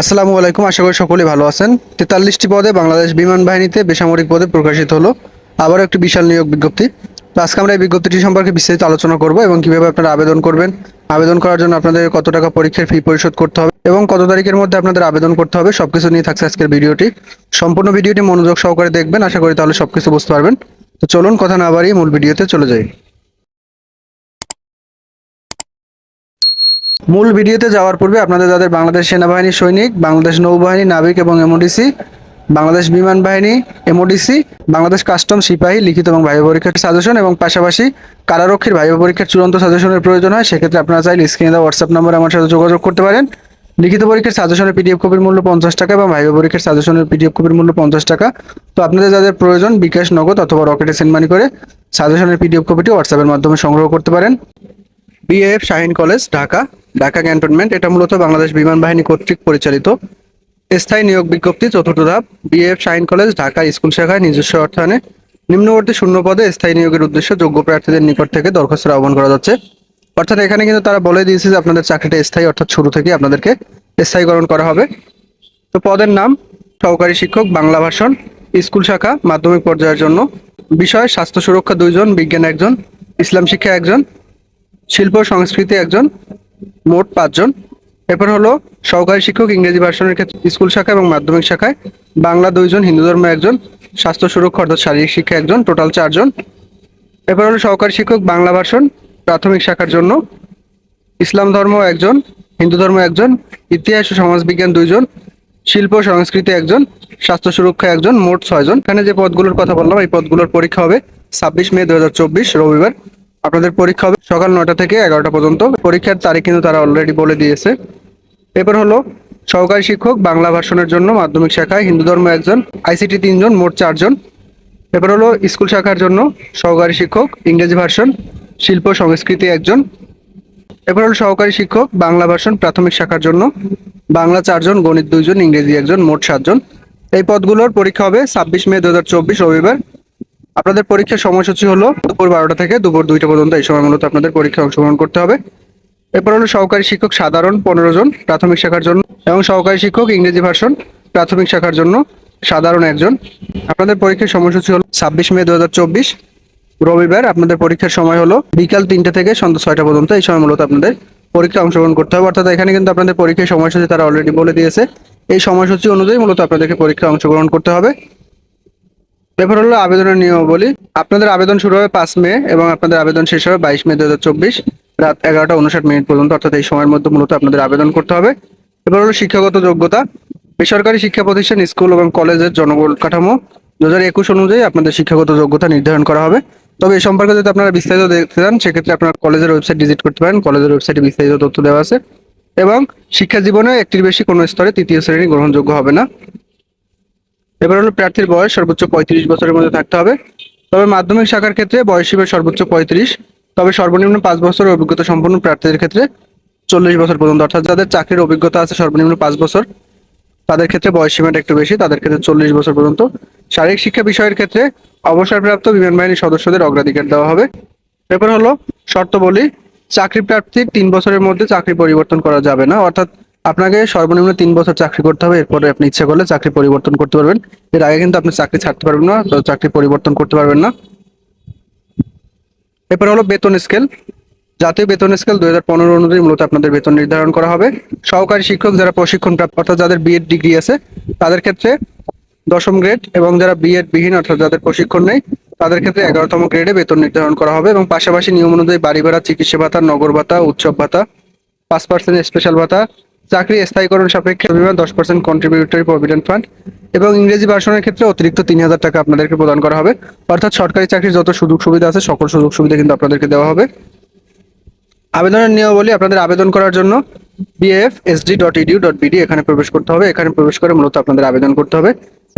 আসসালামু আলাইকুম, আশা করি সকলেই ভালো আছেন। তেতাল্লিশটি পদে বাংলাদেশ বিমান বাহিনীতে বেসামরিক পদে প্রকাশিত হলো। আবারও একটি বিশাল নিয়োগ বিজ্ঞপ্তি। তো আজকে আমরা এই বিজ্ঞপ্তিটি সম্পর্কে বিস্তারিত আলোচনা করব এবং কীভাবে আপনারা আবেদন করবেন। আবেদন করার জন্য আপনাদের কত টাকা পরীক্ষার ফি পরিশোধ করতে হবে এবং কত তারিখের মধ্যে আপনাদের আবেদন করতে হবে, সবকিছু নিয়ে থাকছে আজকের ভিডিওটি। সম্পূর্ণ ভিডিওটি মনোযোগ সহকারে দেখবেন। আশা করি তাহলে সবকিছু বুঝতে পারবেন। তো চলুন, কথা না বাড়িয়ে মূল ভিডিওতে চলে যাই। মূল ভিডিওতে যাওয়ার পূর্বে আপনাদের যাদের বাংলাদেশ সেনাবাহিনী সৈনিক, বাংলাদেশ নৌবাহিনী, নাবিক এবং এমওডিসি বাংলাদেশ বিমান বাহিনী এমওডিসি বাংলাদেশ কাস্টম সিপাহী, লিখিত এবং ভাইবা পরীক্ষার সাজেশন এবং পাশাপাশি কারারক্ষীর ভাইবা পরীক্ষার চূড়ান্ত সাজেশনের প্রয়োজন হয়, সেক্ষেত্রে আপনারা চাইলে স্ক্রিনে দেওয়া হোয়াটসঅ্যাপ নম্বরে আমার সাথে যোগাযোগ করতে পারেন। লিখিত পরীক্ষার সাজেশনের পিডিএফ কপির মূল্য পঞ্চাশ টাকা এবং ভাইবা পরীক্ষার সাজেশনের পিডিএফ কপির মূল্য পঞ্চাশ টাকা। তো আপনাদের যাদের প্রয়োজন বিকাশ, নগদ অথবা রকেটে সেন্ড মানি করে, সাজেশনের পিডিএফ কপিটি হোয়াটসঅ্যাপের মাধ্যমে সংগ্রহ করতে পারেন। BAF Shaheen college Dhaka Dhaka cantonment, এটা মূলত বাংলাদেশ বিমান বাহিনী কর্তৃক পরিচালিত। স্থায়ী নিয়োগ বিজ্ঞপ্তি, চতুর্থ ধাপ BAF Shaheen college, Dhaka school শাখায় নিজস্ব অর্থায়নে নিম্নবর্তী শূন্য পদে স্থায়ী নিয়োগের উদ্দেশ্যে যোগ্য প্রার্থীদের নিকট থেকে দরখাস্তের আহ্বান করা যাচ্ছে। অর্থাৎ এখানে কিন্তু তারা বলে দিয়েছে যে আপনাদের চাকরিটা স্থায়ী, অর্থাৎ শুরু থেকে আপনাদেরকে স্থায়ীকরণ করা হবে। তো পদের নাম, সহকারী শিক্ষক, বাংলা ভাষণ, স্কুল শাখা, মাধ্যমিক পর্যায়ের জন্য, বিষয়, স্বাস্থ্য সুরক্ষা দুইজন, বিজ্ঞান একজন, ইসলাম শিক্ষা একজন, শিল্প সংস্কৃতি একজন মোট পাঁচজন। এরপর হলো সহকারী শিক্ষক, ইংরেজি ভার্সনের ক্ষেত্রে স্কুল শাখা এবং মাধ্যমিক শাখায়। বাংলা দুইজন, হিন্দু ধর্ম একজন, স্বাস্থ্য সুরক্ষা অর্থাৎ শারীরিক শিক্ষা একজন, টোটাল চারজন। এরপর হলো সহকারী শিক্ষক, বাংলা ভার্সন, প্রাথমিক শাখার জন্য। ইসলাম ধর্ম একজন, হিন্দু ধর্ম একজন, ইতিহাস ও সমাজবিজ্ঞান দুইজন, শিল্প সংস্কৃতি একজন, স্বাস্থ্য সুরক্ষা একজন, মোট ছয়জন। এখানে যে পদগুলোর কথা বললাম, এই পদগুলোর পরীক্ষা হবে ছাব্বিশ মে দু হাজার চব্বিশ, রবিবার। আপনাদের পরীক্ষা হবে সকাল নয়টা থেকে এগারোটা পর্যন্ত। পরীক্ষার তারিখ কিন্তু তারা অলরেডি বলে দিয়েছে। এরপর হলো, সহকারী শিক্ষক বাংলা ভাষণের জন্য মাধ্যমিক শাখায় হিন্দু ধর্ম একজন, আইসিটি তিনজন, মোট চারজন। এরপর হলো, স্কুল শাখার জন্য সহকারী শিক্ষক, ইংরেজি ভার্সন, শিল্প সংস্কৃতি একজন। এরপর হলো, সহকারী শিক্ষক বাংলা ভাষণ প্রাথমিক শাখার জন্য বাংলা চারজন, গণিত দুইজন, ইংরেজি একজন, মোট সাতজন। এই পদগুলোর পরীক্ষা হবে ছাব্বিশ মে দু হাজার চব্বিশ রবিবার। আপনাদের পরীক্ষার সময়সূচি হলো দুপুর বারোটা থেকে দুপুর দুইটা পর্যন্ত। এই সময় মূলত আপনাদের পরীক্ষায় অংশগ্রহণ করতে হবে। এরপর হলো সহকারী শিক্ষক সাধারণ পনেরো জন প্রাথমিক শাখার জন্য এবং সহকারী শিক্ষক ইংরেজি ভাষণ প্রাথমিক শাখার জন্য সাধারণ একজন। আপনাদের পরীক্ষার সময়সূচি হলো ছাব্বিশ মে দু হাজার চব্বিশ। রবিবার আপনাদের পরীক্ষার সময় হলো বিকাল তিনটে থেকে সন্ধ্যা ছয়টা পর্যন্ত। এই সময় মূলত আপনাদের পরীক্ষা অংশগ্রহণ করতে হবে। অর্থাৎ এখানে কিন্তু আপনাদের পরীক্ষার সময়সূচি তারা অলরেডি বলে দিয়েছে। এই সময়সূচি অনুযায়ী মূলত আপনাদেরকে পরীক্ষা অংশগ্রহণ করতে হবে। এরপর হলো আবেদনের নিয়মাবলী। আপনাদের আবেদন শুরু হবে পাঁচ মে এবং আপনাদের আবেদন শেষ হবে বাইশ মে দু হাজার চব্বিশ রাত এগারোটা উনষাট মিনিট পর্যন্ত, অর্থাৎ এই সময়ের মধ্যে মূলত আপনাদের আবেদন করতে হবে। এবার হলো শিক্ষাগত যোগ্যতা। বেসরকারি শিক্ষা প্রতিষ্ঠান, স্কুল এবং কলেজের জনবল কাঠামো। দু হাজার একুশ অনুযায়ী আপনাদের শিক্ষাগত যোগ্যতা নির্ধারণ করা হবে। তবে এই সম্পর্কে যদি আপনারা বিস্তারিত দেখতে চান, সেক্ষেত্রে আপনার কলেজের ওয়েবসাইট ভিজিট করতে পারেন। কলেজের ওয়েবসাইটে বিস্তারিত তথ্য দেওয়া আছে। এবং শিক্ষা জীবনে একটির বেশি কোনো স্তরে তৃতীয় শ্রেণি গ্রহণযোগ্য হবে না। এবার হলো প্রার্থীর বয়স, সর্বোচ্চ পঁয়ত্রিশ বছরের মধ্যে থাকতে হবে। তবে মাধ্যমিক শাখার ক্ষেত্রে বয়স সীমা সর্বোচ্চ পঁয়ত্রিশ। তবে সর্বনিম্ন পাঁচ বছরের অভিজ্ঞতা সম্পন্ন প্রার্থীদের ক্ষেত্রে চল্লিশ বছর পর্যন্ত। অর্থাৎ যাদের চাকরির অভিজ্ঞতা আছে সর্বনিম্ন পাঁচ বছর, তাদের ক্ষেত্রে বয়স সীমাটা একটু বেশি, তাদের ক্ষেত্রে চল্লিশ বছর পর্যন্ত। শারীরিক শিক্ষা বিষয়ের ক্ষেত্রে অবসরপ্রাপ্ত বিমান বাহিনীর সদস্যদের অগ্রাধিকার দেওয়া হবে। এরপর হলো শর্ত বলি চাকরি প্রার্থীর তিন বছরের মধ্যে চাকরি পরিবর্তন করা যাবে না। অর্থাৎ আপনাকে সর্বনিম্ন তিন বছর চাকরি করতে হবে, এরপরে আপনি ইচ্ছা করলে চাকরি পরিবর্তন করতে পারবেন। এর আগে কিন্তু আপনি চাকরি ছাড়তে পারবেন না চাকরি পরিবর্তন করতে পারবেন না। এরপরে হলো বেতন স্কেল। জাতীয় বেতন স্কেল দুই হাজার পনেরো অনুযায়ী মূলত আপনাদের বেতন নির্ধারণ করা হবে। সহকারী শিক্ষক যারা প্রশিক্ষণ প্রাপ্ত, অর্থাৎ যাদের বিএড ডিগ্রি আছে, তাদের ক্ষেত্রে দশম গ্রেড এবং যারা বিএড বিহীন, অর্থাৎ যাদের প্রশিক্ষণ নেই, তাদের ক্ষেত্রে এগারোতম গ্রেডে বেতন নির্ধারণ করা হবে এবং পাশাপাশি নিয়ম অনুযায়ী বাড়ি ভাড়া, চিকিৎসা ভাতা, নগর ভাতা, উৎসব ভাতা, পাঁচ পার্সেন্ট স্পেশাল ভাতা চাকরি স্থায়ীকরণ সাপেক্ষে বিমা দশ পার্সেন্ট কন্ট্রিবিউটরি প্রভিডেন্ট ফান্ড এবং ইংরেজি ভার্সনের ক্ষেত্রে অতিরিক্ত তিন হাজার টাকা আপনাদেরকে প্রদান করা হবে। অর্থাৎ সরকারি চাকরির যত সুযোগ সুবিধা আছে, সকল সুযোগ সুবিধা কিন্তু আপনাদেরকে দেওয়া হবে। আবেদনের নিয়মাবলী আপনাদের আবেদন করার জন্য BF SD dot edu dot BD এখানে প্রবেশ করতে হবে। এখানে প্রবেশ করে মূলত আপনাদের আবেদন করতে হবে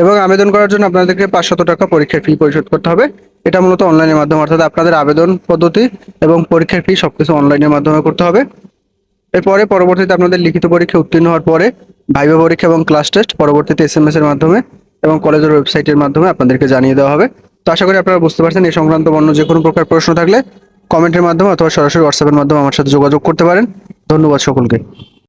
এবং আবেদন করার জন্য আপনাদেরকে পাঁচশত টাকা পরীক্ষার ফি পরিশোধ করতে হবে। এটা মূলত অনলাইনের মাধ্যমে, অর্থাৎ আপনাদের আবেদন পদ্ধতি এবং পরীক্ষার ফি সবকিছু অনলাইনের মাধ্যমে করতে হবে। এরপরে পরবর্তীতে আপনাদের লিখিত পরীক্ষা উত্তীর্ণ হওয়ার পরে ভাইবা পরীক্ষা এবং ক্লাস টেস্ট পরবর্তীতে এস এম এস এর মাধ্যমে এবং কলেজের ওয়েবসাইটের মাধ্যমে আপনাদেরকে জানিয়ে দেওয়া হবে। তো আশা করি আপনারা বুঝতে পারছেন, এই সংক্রান্ত অন্য যে কোনো প্রকার প্রশ্ন থাকলে কমেন্টের মাধ্যমে অথবা সরাসরি হোয়াটসঅ্যাপের মাধ্যমে আমার সাথে যোগাযোগ করতে পারেন। ধন্যবাদ সকলকে।